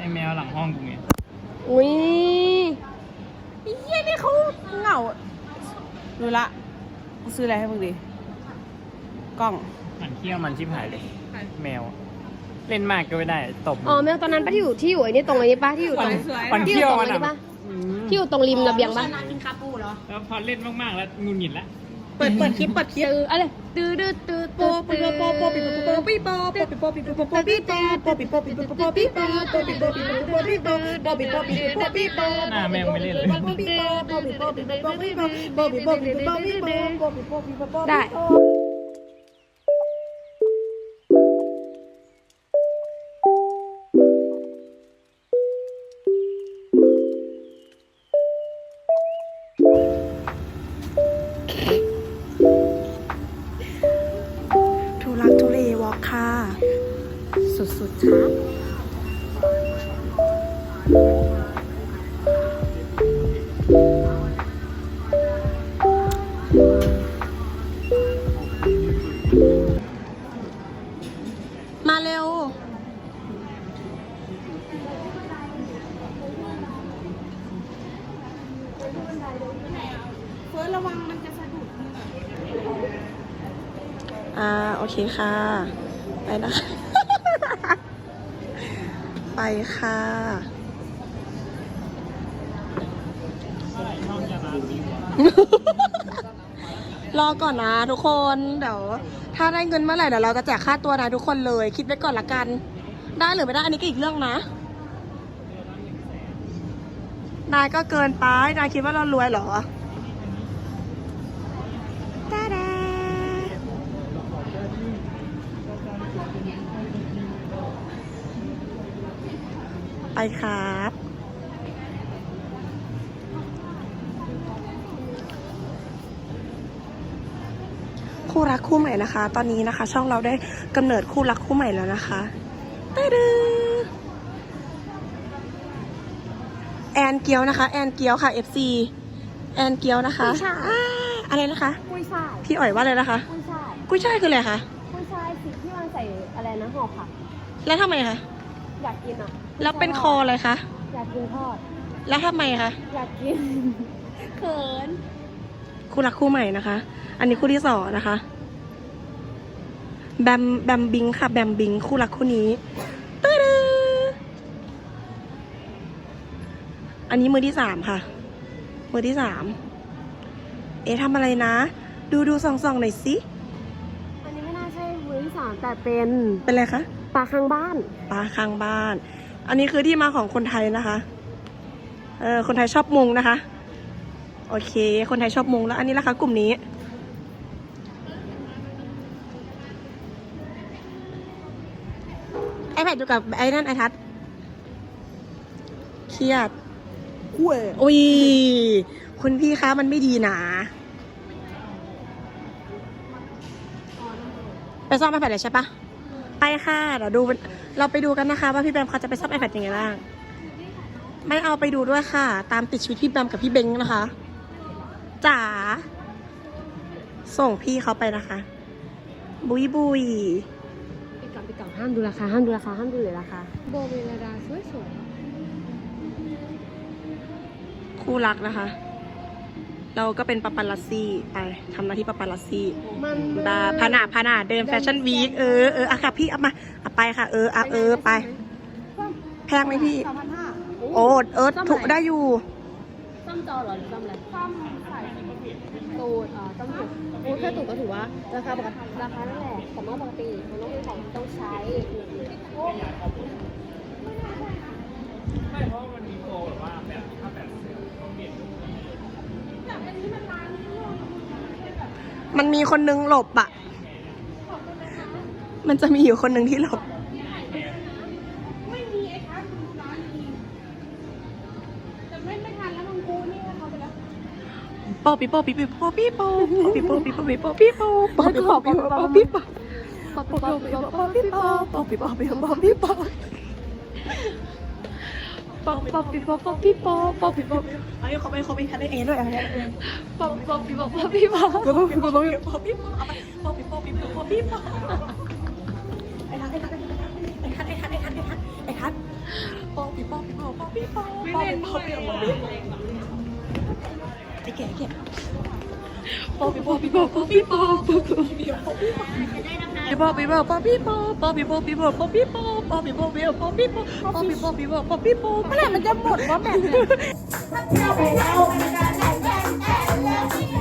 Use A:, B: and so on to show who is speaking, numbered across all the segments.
A: ไอ
B: แม
C: วหลังห้องกูไง
D: อุ้ยไอ้เฮียนี่เขาเหงาดูละกูซื้ออะไรให้มึงดิกล้อง
C: มันเขี้ยวมันชิบหายเลย แมวเล่นมากก็ไม่ได้ตบ
B: อ๋อแมวตอนนั้นปะที่อยู่ที่อยู่ไอ้นี่ตรงไอ้นี่ปะที่อยู่ตรง
C: มัน
B: ที่อ
C: เขี้ย
B: ยู่
C: ว
B: ตรง
C: มัน
B: ไอ้นี่
C: อะ
B: ปะที่อยู่ตรงริมระเบียงปะ
E: กินคาปูเหรอ
C: แล้วพอเล่นมากๆแล้วงุนหงิดละ
D: เปิดเปิดคลิปเปิดคลิป
B: ตื้ออะไร ตื้อตื้อตื้อ
D: โป
B: ตื้อ
D: ปิโปโปปิโปโปปิโปโปปิโปปิโปโปปิโปโปปิโปปิโปโปปิโปโปปิโปปิโปโปปิโปโปปิโปปิโปปิโปปิโป
C: หน้าแมวไม่เล่นเลย
D: ปิโปโปปิโปปิโปปิโปโปปิโปปิโปปิโปปิโปปิโปปิโปปิโป
B: ได้
D: อ่าโอเคค่ะ ไปนะคะไปค่ะรอก่อนนะทุกคนเดี๋ยวถ้าได้เงินเมื่อไหร่เดี๋ยวเราจะแจกค่าตัวนะทุกคนเลย คิดไว้ก่อนละกัน ได้หรือไม่ได้อันนี้ก็อีกเรื่องนะนายก็เกินไปนายคิดว่าเรารวยเหรอตาดา ไปครับ คู่รักคู่ใหม่นะคะ ตอนนี้นะคะ ช่องเราได้กำเนิดคู่รักคู่ใหม่แล้วนะคะตาดาแอนเกียวนะคะ แอนเกียวค่ะ FC แอนเกียวนะคะอ่าอะไรนะคะ
B: กุ้ยช่าย
D: พี่อ๋อยว่าอะไรนะคะ
B: กุ้ยช่าย
D: กุ้ยช่ายคืออะไรคะ
B: กุ้ยช่ายสิที่มันใส่อะไรนะห่อผัก
D: แล้วทำไมคะ
B: อยากกินอะ
D: แล้วเป็นคออะไรคะ
B: อยากกินทอด
D: แล้วทำไมคะ
B: อยากกิน เขิน
D: คู่รักคู่ใหม่นะคะ อันนี้คู่ที่สองนะคะ แบม แบมบิงค่ะ แบมบิง คู่รักคู่นี้ตึ๊ดอันนี้มือที่สามค่ะ มือที่สาม เอ๊ะทำอะไรนะ ดูดูส่องส่องหน่อยสิ
B: อันนี้ไม่น่าใช่มือที่สามแต่เป็น
D: เป็นอะไรคะ
B: ปลาข้างบ้าน
D: ปลาข้างบ้าน อันนี้คือที่มาของคนไทยนะคะ เออคนไทยชอบมุงนะคะ โอเค คนไทยชอบมุงแล้ว อันนี้ละคะกลุ่มนี้ ไอแพดอยู่กับไอ้นั่นไอทัศน์เครียดอุ้ยคุณพี่คะมันไม่ดีนะไปซ่อมไอแพดเลยใช่ปะไปค่ะเดี๋ยวดู เราไปดูกันนะคะ ว่าพี่แบมเขาจะไปซ่อมไอแพดยังไงบ้าง ไม่เอาไปดูด้วยค่ะ ตามติดชีวิตพี่แบมกับพี่เบงนะคะจ๋าส่งพี่เขาไปนะคะ บุยบุย
B: ไปก่อนไปก่อนห้ามดูราคาห้ามดูราคาห้ามดูเลยราคาโบเวลาดาสวยสวย
D: คู่รักนะคะ เราก็เป็นปาปาลัสซี่ไปทำหน้าที่ปาปาลัสซี่
B: มัน
D: บาพานาพานาเดินแฟชั่นวีคเออเอออะค่ะพี่เอามาเอาไปค่ะ เอออะเออไป แพงไหมพี่
B: สามพันห้าโอ้
D: โอ้เอิร์ธถูกได้อยู่
C: ซ่อมจอเหรอหรือซ่อมอะไรซ่อมสายตูดอ่าซ่อมตูดโอ้แค่ตูดก็ถือว่าราคาปกติราคานั่นแหละแต่ว่าปกติมันต้องเป็นของที่ต้องใช้
D: มันมีคนนึงหลบอะมันจะมีอยู่คนหนึ่งที่หลบปอปีปอปีปีปอปีปอปีปอปีปอปีปอปีปอปอปีปอปีปอปีปอ
C: ป๊อปป๊อปป๊อปป๊อป
D: ปอปีปอปอปีปอปีปอปี ปอ
C: ป๊อปป๊อปป๊อปป๊อปพี่ป๊อปป๊อปพี่ป๊อป
D: ไอ้เขาไปเขาไปคัดได้เองด้วยอะไรเอง
C: ป๊อปป๊อปพี่ป๊อปป๊อปพี่ป๊อป
D: ปอปีปอปีปอปีปอปอปีปอปีปอปีปอไอ้ทัดไอ้ทัดไอ้ทัดไอ้ทัดไอ้ทัดไอ้ทัดไอ้ทัดปอปีปอปีปอปอปีปอปอปีปอปีปอปีไอ้แก่แก่ ปอปีปอปีปอปอปีปอปอปีปอปีปอปีปอปีปอปอปีปอปอปีปอปีปอปอปีปอปอปีปอปีปอปอปีปอปอปีปอปีปอปอปีปอเมื่อไหร่มันจะหมดวะแบบนี้
B: เ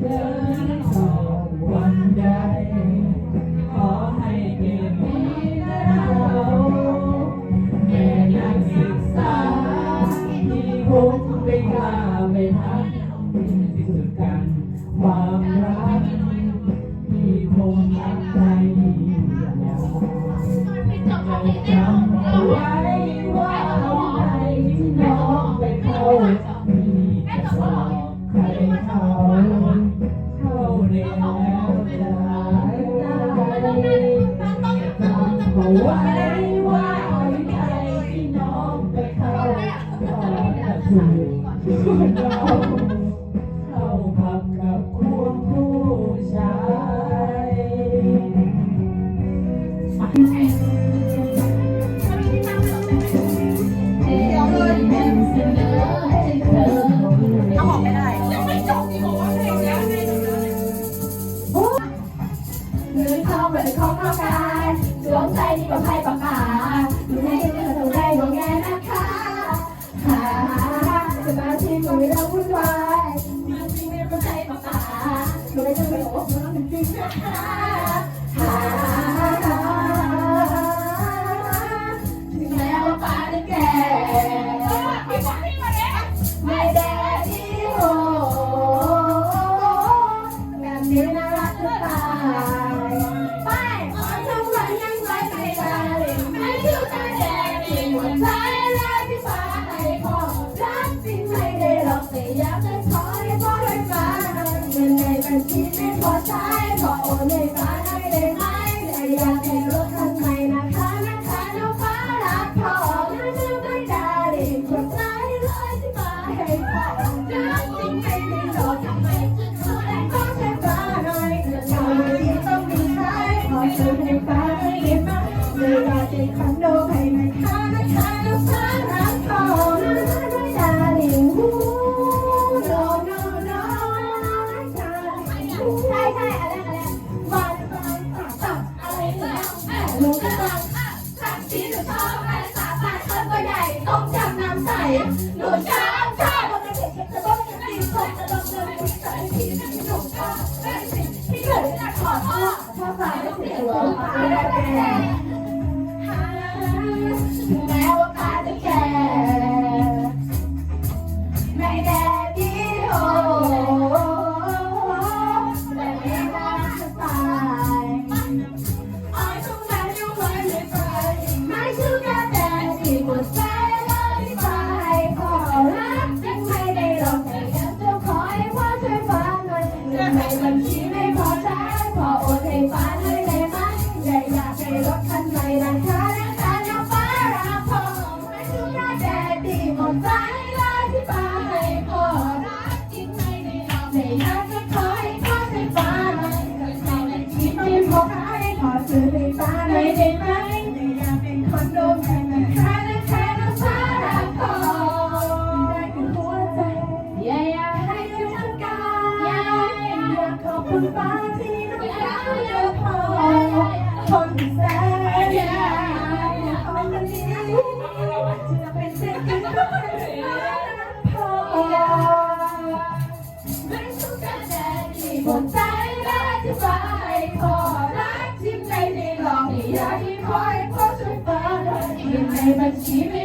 B: ผู้ เอ 我不能停下来。 ข้าวสารและสิบตัว selber gebe